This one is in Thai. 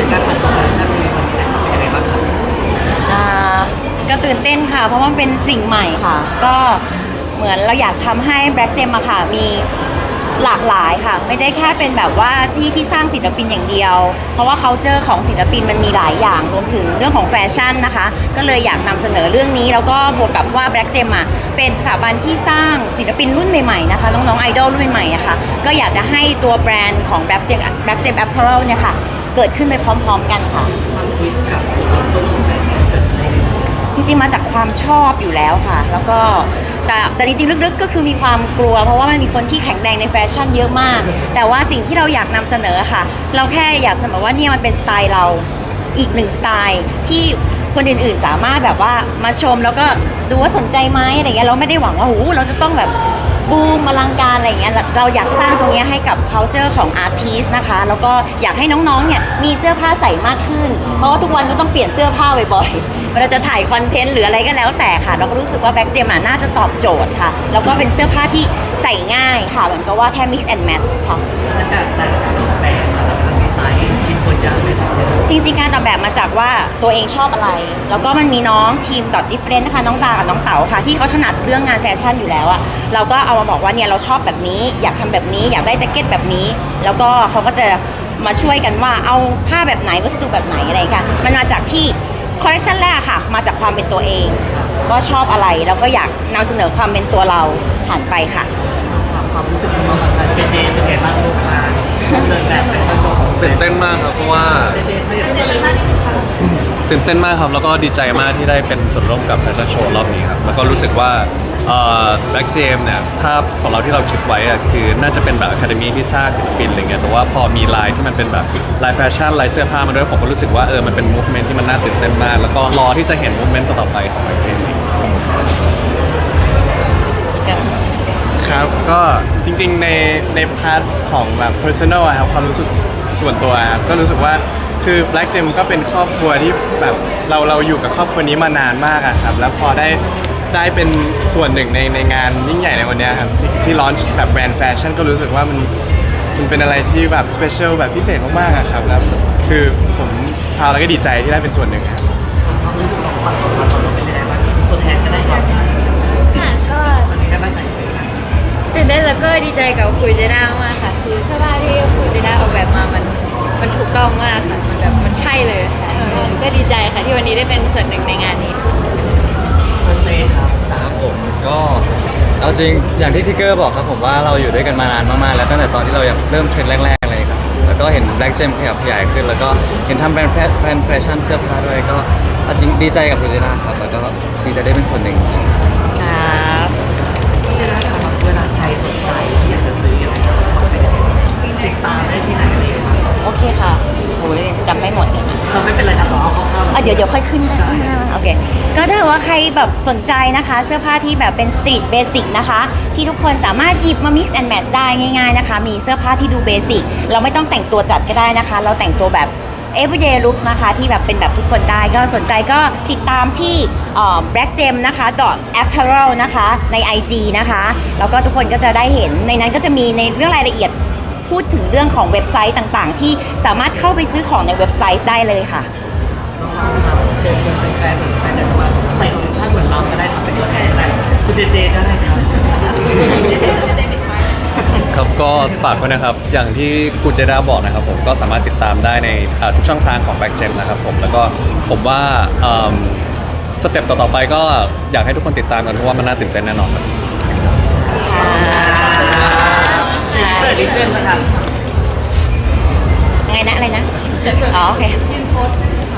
ถึงการเปิดตัวคอลเลคชันนี้วันนี้นะครับเป็นยังไงบ้างครับอ่าก็ตื่นเต้นค่ะ เพราะว่ามันเป็นสิ่งใหม่ค่ะ ก็เหมือนเราอยากทำให้ Black Gem อะค่ะ มีหลากหลายค่ะ ไม่ได้แค่เป็นแบบว่าที่ที่สร้างศิลปินอย่างเดียว เพราะว่า culture ของศิลปินมันมีหลายอย่างรวมถึงเรื่องของแฟชั่นนะคะ ก็เลยอยากนำเสนอเรื่องนี้ แล้วก็บวกกับว่า Black Gem อะเป็นสถาบันที่สร้างศิลปินรุ่นใหม่ๆนะคะน้องๆไอดอลรุ่นใหม่ๆะค่ะก็อยากจะให้ตัวแบรนด์ของ Black Gem Black Gem Apparel เนี่ยค่ะ เกิดขึ้นไปพร้อม ๆ กันค่ะ ความคิดกับจุดเริ่มต้นของแบรนด์เนี่ยเกิดขึ้นได้ยังไงจริงๆมาจากความชอบอยู่แล้วค่ะ แล้วก็แต่แต่จริงๆลึกๆ ก็คือมีความกลัว เพราะว่ามันมีคนที่แข็งแรงในแฟชั่นเยอะมาก แต่ว่าสิ่งที่เราอยากนำเสนอค่ะ เราแค่อยากเสนอว่าเนี่ยมันเป็นสไตล์เราอีกหนึ่งสไตล์ที่คนอื่นๆสามารถแบบว่ามาชมแล้วก็ดูว่าสนใจไหมอะไรเงี้ยเราไม่ได้หวังว่าโอ้โหเราจะต้องแบบ บูมอลังการอะไรเงี้ยเราอยากสร้างตรงเนี้ยให้กับ culture ของ artist นะคะ แล้วก็อยากให้น้องๆเนี่ยมีเสื้อผ้าใส่มากขึ้น เพราะว่าทุกวันก็ต้องเปลี่ยนเสื้อผ้าบ่อยๆเวลาจะถ่ายคอนเทนต์หรืออะไรก็แล้วแต่ค่ะ เราก็รู้สึกว่าแบ็กเจมน่าจะตอบโจทย์ค่ะ แล้วก็เป็นเสื้อผ้าที่ใส่ง่ายค่ะเหมือนกับว่าแค่ mix and match ค่ะแล้วแบบแต่ละแบรนด์แต่ละทางดีไซน์คิดคนยากไหมครับจริง ๆ การออกแบบมาจากว่า ตัวเองชอบอะไร แล้วก็มันมีน้องทีม dot different นะคะ น้องตากับน้องเต๋าค่ะ ที่เขาถนัดเรื่องงานแฟชั่นอยู่แล้วอะเราก็เอามาบอกว่าเนี่ยเราชอบแบบนี้ อยากทำแบบนี้ อยากได้แจ็คเก็ตแบบนี้ แล้วก็เขาก็จะมาช่วยกันว่าเอาผ้าแบบไหนวัสดุแบบไหนอะไรค่ะ มันมาจากที่คอลเลคชันแรกค่ะ มาจากความเป็นตัวเอง ก็ชอบอะไรแล้วก็อยากนำเสนอความเป็นตัวเราผ่านไปค่ะความความรู้สึกของน้องกับทางเจเจเป็นไงบ้างลูกมาเดินแบบแฟชั่นโชว์ของตื่นเต้นมากครับเพราะว่า ตื่นเต้นมากครับ แล้วก็ดีใจมากที่ได้เป็นส่วนร่วมกับแฟชั่นโชว์รอบนี้ครับ แล้วก็รู้สึกว่าแบ็กเจมเนี่ยภาพของเราที่เราคิดไว้อะคือน่าจะเป็นแบบอะคาเดมีที่สร้างศิลปินอะไรเงี้ยแต่ว่าพอมีลายที่มันเป็นแบบลายแฟชั่นลายเสื้อผ้ามาด้วยผมก็รู้สึกว่าเออมันเป็นมูฟเมนที่มันน่าตื่นเต้นมาก แล้วก็รอที่จะเห็นมูฟเมนต์ต่อไปของแบ็กเจมครับก็จริงๆในในพาร์ทของแบบ personal ครับความรู้สึกส่วนตัวครับก็รู้สึกว่า คือ Black Gem ก็เป็นครอบครัวที่แบบเราเราอยู่กับครอบครัวนี้มานานมากอะครับ แล้วพอได้ได้เป็นส่วนหนึ่งในในงานยิ่งใหญ่ในวันเนี้ยครับที่ที่ลอนช์แบบแบรนด์แฟชั่นก็รู้สึกว่ามันมันเป็นอะไรที่แบบสเปเชียลแบบพิเศษมากๆอะครับแล้วคือผมพาวแล้วก็ดีใจที่ได้เป็นส่วนหนึ่งครับความรู้สึกของฝั่งของเราเราเป็นยังไงบ้างตัวแทนก็ได้ครับค่ะก็วันนี้ได้มาใส่ไปใส่ตื่นเต้นแล้วก็ดีใจกับคุยเจด้ามากค่ะคือเสื้อผ้า มันถูกต้องมากค่ะมันแบบมันใช่เลยค่ะก็ดีใจค่ะที่วันนี้ได้เป็นส่วนหนึ่งในงานนี้คุณเซครับครับผมก็เอาจริงอย่างที่ทิกเกอร์บอกครับผมว่าเราอยู่ด้วยกันมานานมากๆแล้วตั้งแต่ตอนที่เรายังเริ่มเทรนด์แรกๆเลยครับ แล้วก็เห็น Black Gem ขยับขยายขึ้น แล้วก็เห็นทำแบรนด์แฟแบรนด์แฟชั่นเสื้อผ้าด้วยก็เอาจริงดีใจกับคุณเจน่าครับแล้วก็ดีใจได้เป็นส่วนหนึ่งจริงครับ ดี๋ยวเดี๋ยวค่อยขึ้นนะโอเคก็ถ้าว่าใครแบบสนใจนะคะ เสื้อผ้าที่แบบเป็นสตรีทเบสิกนะคะที่ทุกคนสามารถหยิบมา mix and match ได้ง่ายๆนะคะ มีเสื้อผ้าที่ดูเบสิกเราไม่ต้องแต่งตัวจัดก็ได้นะคะ เราแต่งตัวแบบ everyday looks นะคะ ที่แบบเป็นแบบทุกคนได้ ก็สนใจก็ติดตามที่ black gem นะคะ dot apparel นะคะใน IG นะคะ แล้วก็ทุกคนก็จะได้เห็นในนั้นก็จะมีในเรื่องรายละเอียดพูดถึงเรื่องของเว็บไซต์ต่างๆ ที่สามารถเข้าไปซื้อของในเว็บไซต์ได้เลยค่ะ น้องๆนะครับเชิญชวนแฟนๆแฟนๆมาใส่คอลเลคชันเหมือนเราก็ได้ครับเป็นตัวแทนได้คุณเจเจได้ครับครับก็ฝากไว้นะครับ อย่างที่กูเจด้าบอกนะครับผมก็สามารถติดตามได้ในอ่าทุกช่องทางของ Back Gem นะครับผมแล้วก็ผมว่าอืมสเต็ปต่อๆไปก็อยากให้ทุกคนติดตามกันเพราะว่ามันน่าตื่นเต้นแน่นอนครับ เปิดนิดนึงนะครับ ไงนะอะไรนะ อ๋อโอเค ยืนโพส